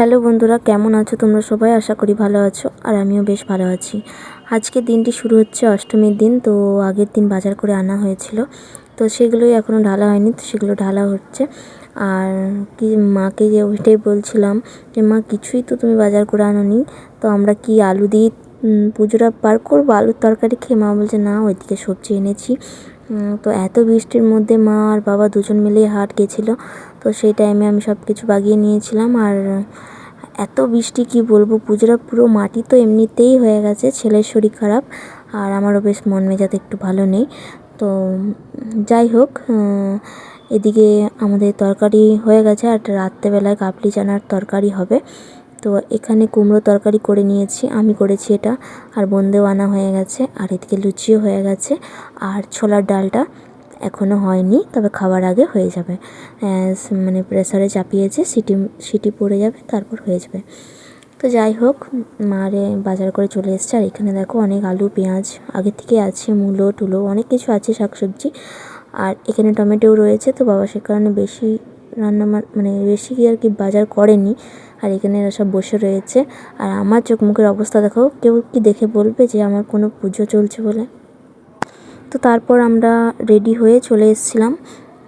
Hello বন্ধুরা, কেমন আছো তোমরা সবাই? আশা করি ভালো আছো আর আমিও বেশ ভালো আছি। আজকে দিনটি শুরু হচ্ছে অষ্টমীর দিন, তো আগের দিন বাজার করে আনা হয়েছিল। তো সেগুলোই এখনও ঢালা হয়নি, তো সেগুলো ঢালা হচ্ছে। আর কি, মাকে যে ওইটাই বলছিলাম যে, মা, কিছুই তো তুমি বাজার করে আনোনি। তো আমরা কি আলু দিয়ে পুজোটা পার করব? আলুর তরকারি খেয়ে? মা বলছে, না, ওইদিকে সবজি এনেছি। তো এত বৃষ্টির মধ্যে মা আর বাবা দুজন মিলেই হাট গেছিল। তো সেই টাইমে আমি সব কিছু বাগিয়ে নিয়েছিলাম আর এত বৃষ্টি কি বলব, পুজোটা পুরো মাটি তো এমনিতেই হয়ে গেছে, ছেলের শরীর খারাপ আর আমারও বেশ মন মেজাতে একটু ভালো নেই। তো যাই হোক এদিকে আমাদের তরকারি হয়ে গেছে আর রাত্রেবেলায় কাবলি চানার তরকারি হবে। তো এখানে কুমড়ো তরকারি করে নিয়েছি, আমি করেছি এটা। আর বোনদেও আনা হয়ে গেছে, আর এদিকে লুচিও হয়ে গেছে। আর ছোলার ডালটা এখনও হয়নি, তবে খাওয়ার আগে হয়ে যাবে। মানে প্রেসারে চাপিয়েছে, সিটি সিটি পড়ে যাবে, তারপর হয়ে যাবে। তো যাই হোক, মারে বাজার করে চলে এসছে। আর এখানে দেখো অনেক আলু, পেঁয়াজ, আগে থেকে আছে মূলো, টুলো, অনেক কিছু আছে শাকসবজি। আর এখানে টমেটোও রয়েছে, তো বাবা সে কারণে বেশি রান্না মানে বেশি কি আর কি বাজার করেনি। আর এখানে এরা সব বসে রয়েছে। আর আমার চোখ মুখের অবস্থা দেখো, কেউ কি দেখে বলবে যে আমার কোনো পুজো চলছে বলে? তো তারপর আমরা রেডি হয়ে চলে এসেছিলাম।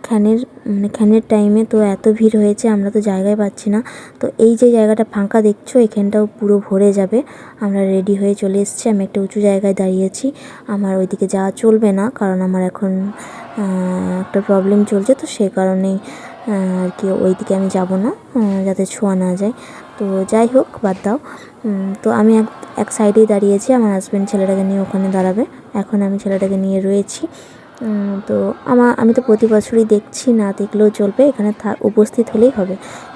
খ্যানের মানে খ্যানের টাইমে তো এত ভিড় হয়েছে, আমরা তো জায়গায় পাচ্ছি না। তো এই যে জায়গাটা ফাঁকা দেখছ, এখানটাও পুরো ভরে যাবে। আমরা রেডি হয়ে চলে এসেছি, আমি একটা উঁচু জায়গায় দাঁড়িয়েছি। আমার ওইদিকে যাওয়া চলবে না, কারণ আমার এখন একটা প্রবলেম চলছে। তো সেই কারণেই আর কি ওইদিকে আমি যাব না যাতে ছোঁয়া না যায়। তো যাই হোক, বাদ দাও। তো আমি এক এক সাইডেই দাঁড়িয়েছি, আমার হাজব্যান্ড ছেলেটাকে নিয়ে ওখানে দাঁড়াবে। এখন আমি ছেলেটাকে নিয়ে রয়েছি। তো আমার আমি তো প্রতি বছরই দেখছি না দেখলেও চলবে, এখানে উপস্থিত হলেই হবে।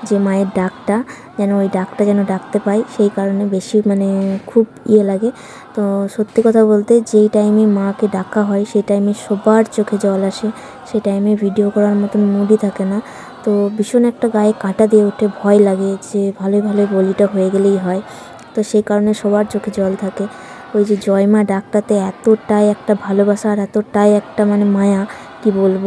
যে মায়ের ডাকটা, যেন ওই ডাকটা যেন ডাকতে পাই সেই কারণে বেশি মানে খুব ইয়ে লাগে। তো সত্যি কথা বলতে যেই টাইমে মাকে ডাকা হয়, সেই টাইমে সবার চোখে জল আসে, সেই টাইমে ভিডিও করার মতন মুডই থাকে না। তো ভীষণ একটা গায়ে কাঁটা দিয়ে ওঠে ভয় লাগে যে ভালোই ভালোই বলিটা হয়ে গেলেই হয়। তো সেই কারণে সবার চোখে জল থাকে। ওই যে জয়মা ডাকটাতে এতটাই একটা ভালোবাসা আর এতটাই একটা মানে মায়া, কি বলব?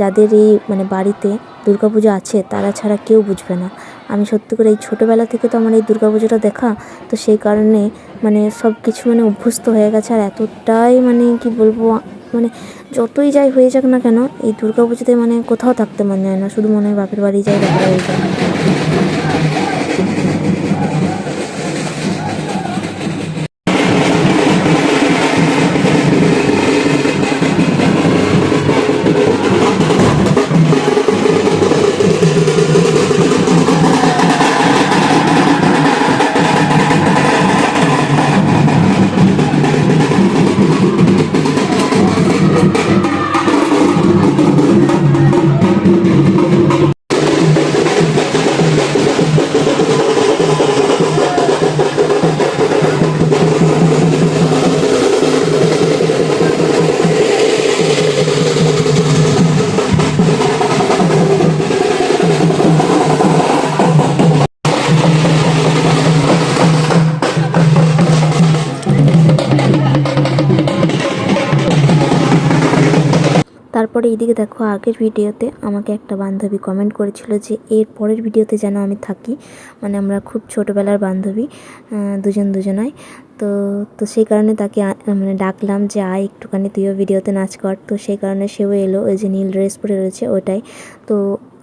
যাদের এই মানে বাড়িতে দুর্গাপুজো আছে, তারা ছাড়া কেউ বুঝবে না। আমি সত্যি করে এই ছোটোবেলা থেকে তো আমার এই দুর্গাপুজোটা দেখা, তো সেই কারণে মানে সব কিছু মানে অভ্যস্ত হয়ে গেছে। আর এতটাই মানে কি বলব মানে যতই যাই হয়ে যাক না কেন, এই দুর্গাপুজোতে মানে কোথাও থাকতে মন যায় না। শুধু মনে হয় বাপের বাড়ি যাই, বাপের বাড়ি যাই। তারপরে এইদিকে দেখো, আগের ভিডিওতে আমাকে একটা বান্ধবী কমেন্ট করেছিল যে, এর পরের ভিডিওতে যেন আমি থাকি। মানে আমরা খুব ছোটোবেলার বান্ধবী দুজন দুজনায় তো তো সেই কারণে তাকে মানে ডাকলাম যে, আয় একটুখানি, তুইও ভিডিওতে নাচ কর। তো সেই কারণে সেও এলো, ওই যে নীল ড্রেস পরে রয়েছে ওটাই তো,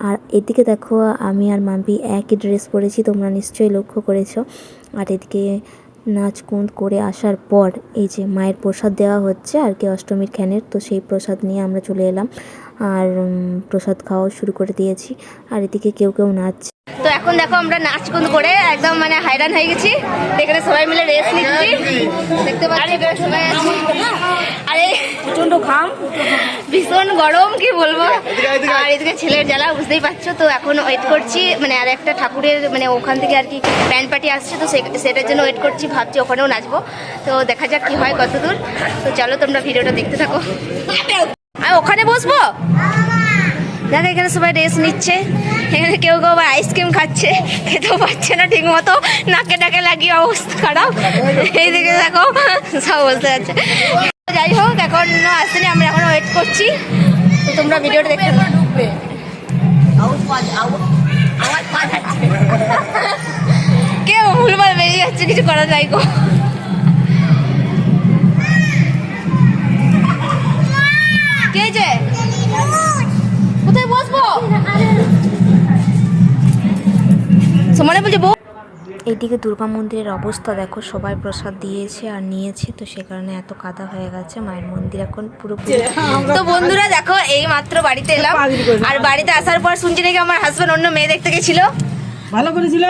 আর এদিকে দেখো, আমি আর মাম্পি একই ড্রেস পরেছি, তোমরা নিশ্চয়ই লক্ষ্য করেছ। আর এদিকে নাচ কুঁদ করে আসার পর এই যে মায়ের প্রসাদ দেওয়া হচ্ছে আর কি অষ্টমীর খ্যানের, তো সেই প্রসাদ নিয়ে আমরা চলে এলাম। আর প্রসাদ খাওয়াও শুরু করে দিয়েছি। আর এদিকে কেউ কেউ নাচছে তো এখন দেখো আমরা নাচ কুদ করে একদম মানে হাইরান হয়ে গেছি। এখানে সবাই মিলে রেস নিচ্ছি। দেখতে পাচ্ছি সবাই আছি। আরে প্রচণ্ড ঘাম। ভীষণ গরম কি বলব? আর এদিকে ছেলের জ্বালা বুঝতেই পারছ? তো এখন ওয়েট করছি। মানে আর একটা ঠাকুরের মানে ওখান থেকে আর কি ব্যান্ড পার্টি আসছে তো সে- সেটার জন্য ওয়েট করছি ভাবছি ওখানেও নাচবো। তো দেখা যাক কি হয় কতদূর। তো চলো তোমরা ভিডিওটা দেখতে থাকো। আর ওখানে বসবো? দেখো এখানে সবাই রেস্ট নিচ্ছে। এখানে কেউ কেউ আবার আইসক্রিম খাচ্ছে, খেতেও পাচ্ছে না ঠিক মতো নাকে ডাকে লাগিয়ে অবস্থা খারাপ। এইদিকে দেখো, সব বলতে যাচ্ছে। যাই হোক, এখন আসেনি, আমরা এখন ওয়েট করছি। তোমরা ভিডিওটা দেখতে কেউ ভুলবার বেরিয়ে যাচ্ছে, কিছু করা যায় গো। সমানে বলছে বউ। এইদিকে দুর্গা মন্দিরের অবস্থা দেখো সবাই প্রসাদ দিয়েছে আর নিয়েছে তো সে কারণে এত কাদা হয়ে গেছে মায়ের মন্দির এখন পুরোপুরি তো বন্ধুরা দেখো এই মাত্র বাড়িতে এলাম। আর বাড়িতে আসার পর শুনছি নাকি আমার হাজবেন্ড অন্য মেয়ে দেখতে গেছিল। ভালো করেছিল?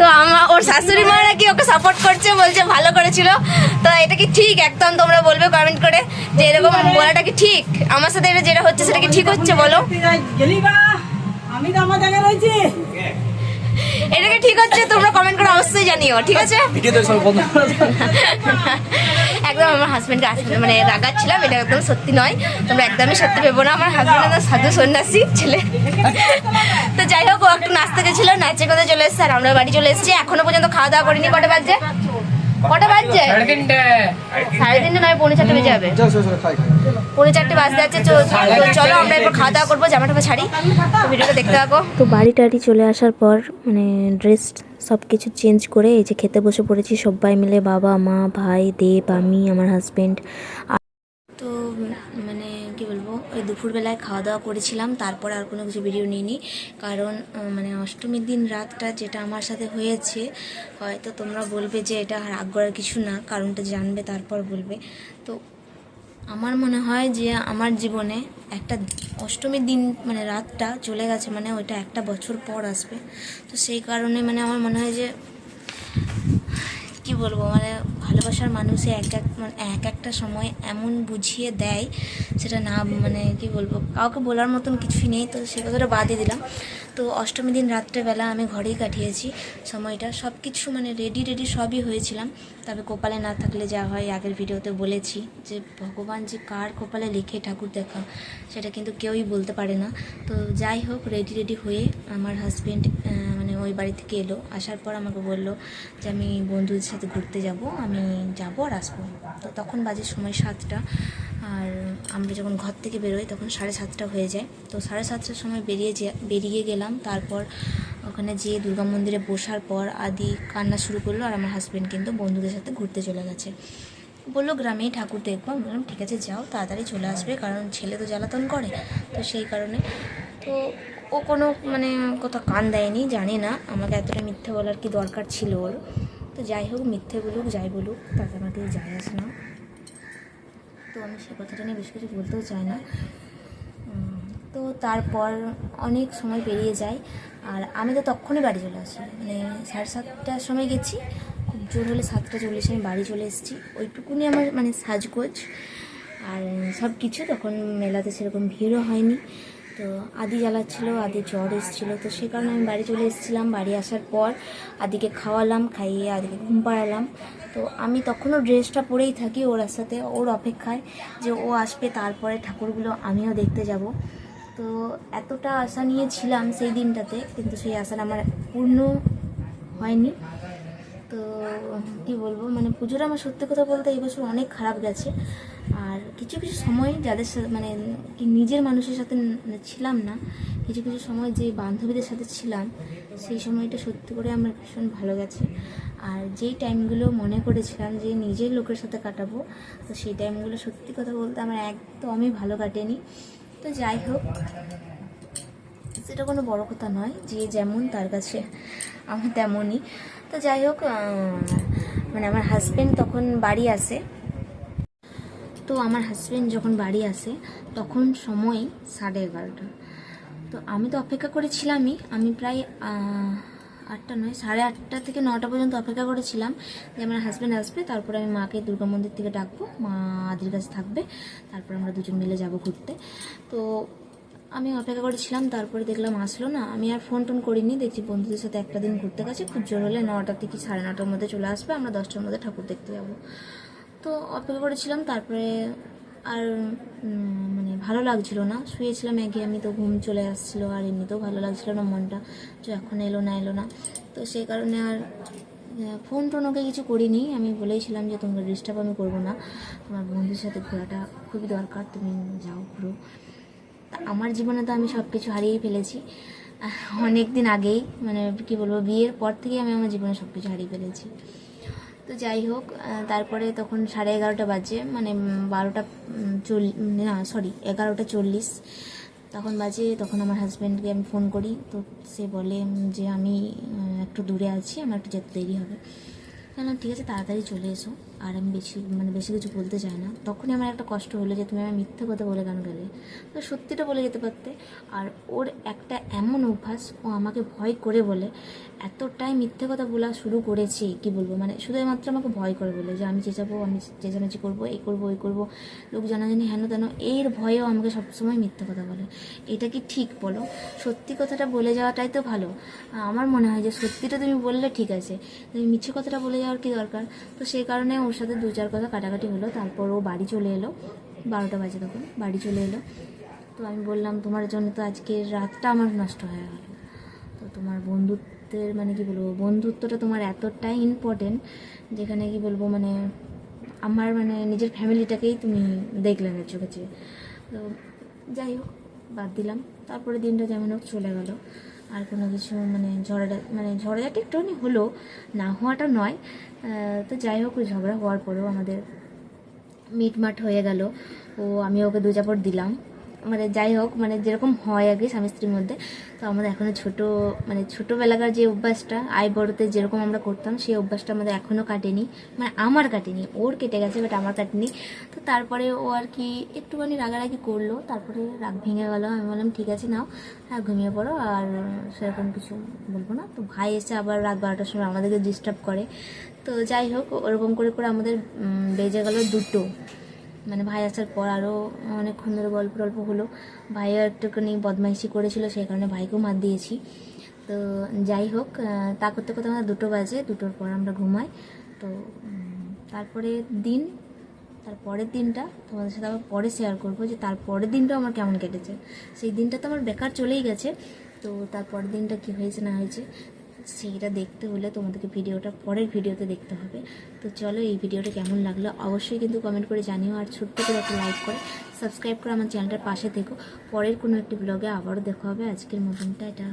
তো আমার ওর শাশুড়ি মা নাকি ওকে সাপোর্ট করছে বলছে ভালো করেছিল। তো এটা কি ঠিক? একদম তোমরা বলবে কমেন্ট করে যে এরকম বলাটা কি ঠিক? আমার সাথে এটা যেটা হচ্ছে সেটা কি ঠিক হচ্ছে বলো? আমি তো আমার জায়গায় রয়েছি। এটা কি ঠিক হচ্ছে তোমরা কমেন্ট করে অবশ্যই জানিও ঠিক আছে? একদম আমার হাজব্যান্ডকে আসলে মানে রাগাচ্ছিলাম এটা একদম সত্যি নয়। তোমরা একদমই সত্যি ভেবো না আমার হাজব্যান্ড সাধু সন্ন্যাসী ছেলে। তো যাই হোক ও একটু নাচতে গেছিল নাচে কোথায় চলে এসছে আর আমরা বাড়ি চলে এসেছি। এখনও পর্যন্ত খাওয়া দাওয়া করিনি কটা বাজছে কটা বাজছে? সাড়ে তিনটে। নয় পৌনে চারটে বেজে যাবে। পৌনে চারটে বাজতে যাচ্ছে চলো আমরা এরপর খাওয়া দাওয়া করব জামা টামা ছাড়ি। ভিডিওটা দেখতে থাকো। তো বাড়ি টাড়ি চলে আসার পর মানে ড্রেস সব কিছু চেঞ্জ করে এই যে খেতে বসে পড়েছি সবাই মিলে বাবা মা ভাই দেব আমি আমার কি ওই দুপুরবেলায় খাওয়া দাওয়া করেছিলাম, তারপর আর কোনো কিছু ভিডিও নিইনি। কারণ মানে অষ্টমীর দিন রাতটা যেটা আমার সাথে হয়েছে, হয়তো তোমরা বলবে যে এটা রাগ করার কিছু না, কারণটা জানবে, তারপর বলবে। তো আমার মনে হয় যে আমার জীবনে একটা অষ্টমীর দিন মানে রাতটা চলে গেছে মানে ওইটা একটা বছর পর আসবে। তো সেই কারণে মানে আমার মনে হয় যে বলব মানে ভালোবাসার মানুষে এক এক মানে এক একটা সময় এমন বুঝিয়ে দেয়, সেটা না মানে কি বলব, কাউকে বলার মতন কিছুই নেই, তো সে কথাটা বাদই দিলাম। তো অষ্টমী দিন রাত্রেবেলা আমি ঘরেই কাটিয়েছি সময়টা সব কিছু মানে রেডি রেডি সবই হয়েছিলাম। তবে কপালে না থাকলে যা হয়, আগের ভিডিওতে বলেছি যে ভগবান যে কার কপালে লিখে ঠাকুর দেখা, সেটা কিন্তু কেউই বলতে পারে না। তো যাই হোক রেডি রেডি হয়ে আমার হাজবেন্ড মানে ওই বাড়ি থেকে এলো। আসার পর আমাকে বলল যে, আমি বন্ধুদের সাথে ঘুরতে যাব। আমি যাব আর আসব। তো তখন বাজে সময় সাতটা। আর আমরা যখন ঘর থেকে বেরোই, তখন সাড়ে সাতটা হয়ে যায়। তো সাড়ে সাতটার সময় বেরিয়ে যে, বেরিয়ে গেলাম। তারপর ওখানে যেয়ে দুর্গা মন্দিরে বসার পর আদি কান্না শুরু করল আর আমার হাজব্যান্ড কিন্তু বন্ধুদের সাথে ঘুরতে চলে গেছে। বলল, গ্রামেই ঠাকুর দেখব। আমি বললাম, ঠিক আছে, যাও, তাড়াতাড়ি চলে আসবে। কারণ ছেলে তো জ্বালাতন করে। তো সেই কারণে। তো ও কোনো মানে কোথাও কান দেয়নি, জানি না। আমাকে এতটা মিথ্যে বলার কি দরকার ছিল ওর? তো যাই হোক, মিথ্যে বলুক, যাই বলুক, তাতে আমাকে যায় আসে না। তো আমি সে কথাটা নিয়ে বেশি কিছু বলতেও চাই না। তো তারপর অনেক সময় পেরিয়ে যায়, আর আমি তো তখনই বাড়ি চলে আসি। মানে সাড়ে সাতটার সময় গেছি, খুব জোর হলে সাতটা চল্লিশে আমি বাড়ি চলে এসেছি। ওইটুকুনি আমার মানে সাজগোজ। আর সব কিছু তখন মেলাতে সেরকম ভিড়ও হয়নি। তো আদি জ্বালাচ্ছিল আদি জ্বর এসেছিল। তো সে কারণে আমি বাড়ি চলে এসেছিলাম। বাড়ি আসার পর আদিকে খাওয়ালাম, খাইয়ে আদিকে ঘুম পাড়ালাম। তো আমি তখনও ড্রেসটা পরেই থাকি ওর সাথে, ওর অপেক্ষায় যে ও আসবে, তারপরে ঠাকুরগুলো আমিও দেখতে যাব। তো এতটা আশা নিয়েছিলাম সেই দিনটাতে, কিন্তু সেই আশাটা আমার পূর্ণ হয়নি। তো, কি বলব মানে পুজোটা আমার সত্যি কথা বলতে এই বছর অনেক খারাপ গেছে। আর কিছু কিছু সময় যাদের সাথে মানে কি নিজের মানুষের সাথে মানে ছিলাম না, কিছু কিছু সময় যে বান্ধবীদের সাথে ছিলাম, সেই সময়টা সত্যি করে আমার ভীষণ ভালো গেছে। আর যেই টাইমগুলো মনে করেছিলাম যে নিজের লোকের সাথে কাটাবো, তো সেই টাইমগুলো সত্যি কথা বলতে আমার একদমই ভালো কাটেনি। তো যাই হোক সেটা কোনো বড় কথা নয়, যে যেমন তার কাছে আমি তেমনই। তো যাই হোক মানে আমার হাজব্যান্ড তখন বাড়ি আসে। তো আমার হাজব্যান্ড যখন বাড়ি আসে, তখন সময় সাড়ে এগারোটা। তো আমি তো অপেক্ষা করেছিলামই, আমি প্রায় আটটা নয়, সাড়ে আটটা থেকে নটা পর্যন্ত অপেক্ষা করেছিলাম যে আমার হাজব্যান্ড আসবে, তারপরে আমি মাকে দুর্গা মন্দির থেকে ডাকবো, মা আদির কাছে থাকবে, তারপর আমরা দুজন মিলে যাব ঘুরতে। তো আমি অপেক্ষা করেছিলাম, তারপরে দেখলাম আসলো না। আমি আর ফোন টোন করিনি, দেখছি বন্ধুদের সাথে একটা দিন ঘুরতে গেছে, খুব জোর হলে নটা থেকে সাড়ে নটার মধ্যে চলে আসবে, আমরা দশটার মধ্যে ঠাকুর দেখতে যাব। তো অপেক্ষা করেছিলাম, তারপরে আর মানে ভালো লাগছিল না। শুয়েছিলাম এগে আমি তো ঘুম চলে আসছিল, আর এমনিতেও ভালো লাগছিল না মনটা যে এখন এলো না এলো না। তো সেই কারণে আর ফোন টোন ওকে কিছু করিনি। আমি বলেইছিলাম যে তোমাকে ডিস্টার্ব আমি করব না। তোমার বন্ধুর সাথে ঘোরাটা খুবই দরকার, তুমি যাও ঘুরো। আমার জীবনে তো আমি সব কিছু হারিয়ে ফেলেছি। অনেক দিন আগেই মানে কি বলব, বিয়ের পর থেকেই আমি আমার জীবনে সব কিছু হারিয়ে ফেলেছি। তো যাই হোক তারপরে তখন সাড়ে এগারোটা বাজে মানে বারোটা চল, না সরি এগারোটা চল্লিশ। তখন বাজে, তখন আমার হাজব্যান্ডকে আমি ফোন করি, তো সে বলে যে আমি একটু দূরে আছি, আমার একটু যেতে দেরি হবে। বললাম, ঠিক আছে, তাড়াতাড়ি চলে এসো। আর আমি বেশি মানে বেশি কিছু বলতে চাই না। তখনই আমার একটা কষ্ট হলো যে তুমি আমার মিথ্যে কথা বলে কেন গেলে? তো সত্যিটা বলে যেতে পারতে। আর ওর একটা এমন অভ্যাস, ও আমাকে ভয় করে বলে, এতটাই মিথ্যে কথা বলা শুরু করেছে। কি বলব? মানে শুধুমাত্র আমাকে ভয় করে বলে যে, আমি চেঁচাবো আমি চেঁচামেচি করব, এই করব, ওই করব। লোক জানাজানি হেন তেন, এর ভয়েও আমাকে সবসময় মিথ্যে কথা বলে। এটা কি ঠিক বলো? সত্যি কথাটা বলে যাওয়াটাই তো ভালো। আমার মনে হয় যে সত্যিটা তুমি বললে ঠিক আছে। তুমি মিথ্যে কথাটা বলে যাওয়ার কি দরকার? তো সেই কারণে ওর সাথে দু চার কথা কাটাকাটি হলো, তারপর ও বাড়ি চলে এলো, বারোটা বাজে তখন, বাড়ি চলে এলো। তো আমি বললাম, তোমার জন্য তো আজকের রাতটা আমার নষ্ট হয়ে গেল। তো তোমার বন্ধুত্বের মানে কি বলব, বন্ধুত্বটা তোমার এতটাই ইম্পর্টেন্ট যেখানে কি বলব মানে আমার মানে নিজের ফ্যামিলিটাকেই তুমি দেখলে না চোখে। তো যাই হোক, বাদ দিলাম। তারপরে দিনটা যেমন হোক চলে গেল। আর কোনো কিছু মানে ঝড়াটা মানে ঝড়াঝাটি একটুখানি হলো, না হওয়াটা নয়। তো যাই হোক, ওই ঝগড়া হওয়ার পরেও আমাদের মিটমাট হয়ে গেল। ও, আমি ওকে দু চাপড় দিলাম। মানে যাই হোক মানে যেরকম হয় আর কি স্বামী স্ত্রীর মধ্যে। তো আমাদের এখনও ছোটো মানে ছোটোবেলাকার যে অভ্যাসটা, আয় বড়তে যেরকম আমরা করতাম, সেই অভ্যাসটা আমাদের এখনও কাটেনি। মানে আমার কাটেনি, ওর কেটে গেছে বাট আমার কাটেনি। তো তারপরে ও আর কি একটুখানি রাগারাগি করল, তারপরে রাগ ভেঙে গেলো। আমি বললাম, ঠিক আছে, নাও হ্যাঁ ঘুমিয়ে পড়ো, আর সেরকম কিছু বলব না। তো ভাই এসে আবার রাত বারোটার সময় আমাদেরকে ডিস্টার্ব করে। তো যাই হোক, ওরকম করে করে আমাদের বেজে গেল দুটো। মানে ভাই আসার পর আরও অনেকক্ষণ ধরে গল্প টল্প হলো। ভাইও একটুখানি বদমাইশি করেছিল, সেই কারণে ভাইকেও মার দিয়েছি। তো যাই হোক তা করতে করতে আমাদের দুটো বাজে, দুটোর পর আমরা ঘুমাই। তো তারপরে দিন, তার পরের দিনটা তোমাদের সাথে আবার পরে শেয়ার করব যে তার পরের দিনটাও আমার কেমন কেটেছে। সেই দিনটা তো আমার বেকার চলেই গেছে। তো তার পরের দিনটা কী হয়েছে না হয়েছে সেইটা দেখতে হলে তোমাদেরকে ভিডিওটা পরের ভিডিওতে দেখতে হবে। তো চলো এই ভিডিওটা কেমন লাগল অবশ্যই কিন্তু কমেন্ট করে জানিও আর ছোট্ট করে একটা লাইক করে সাবস্ক্রাইব করে আমার চ্যানেলটার পাশে থেকো। পরের কোনো একটি ব্লগে আবারও দেখা হবে। আজকের মতনটা এটা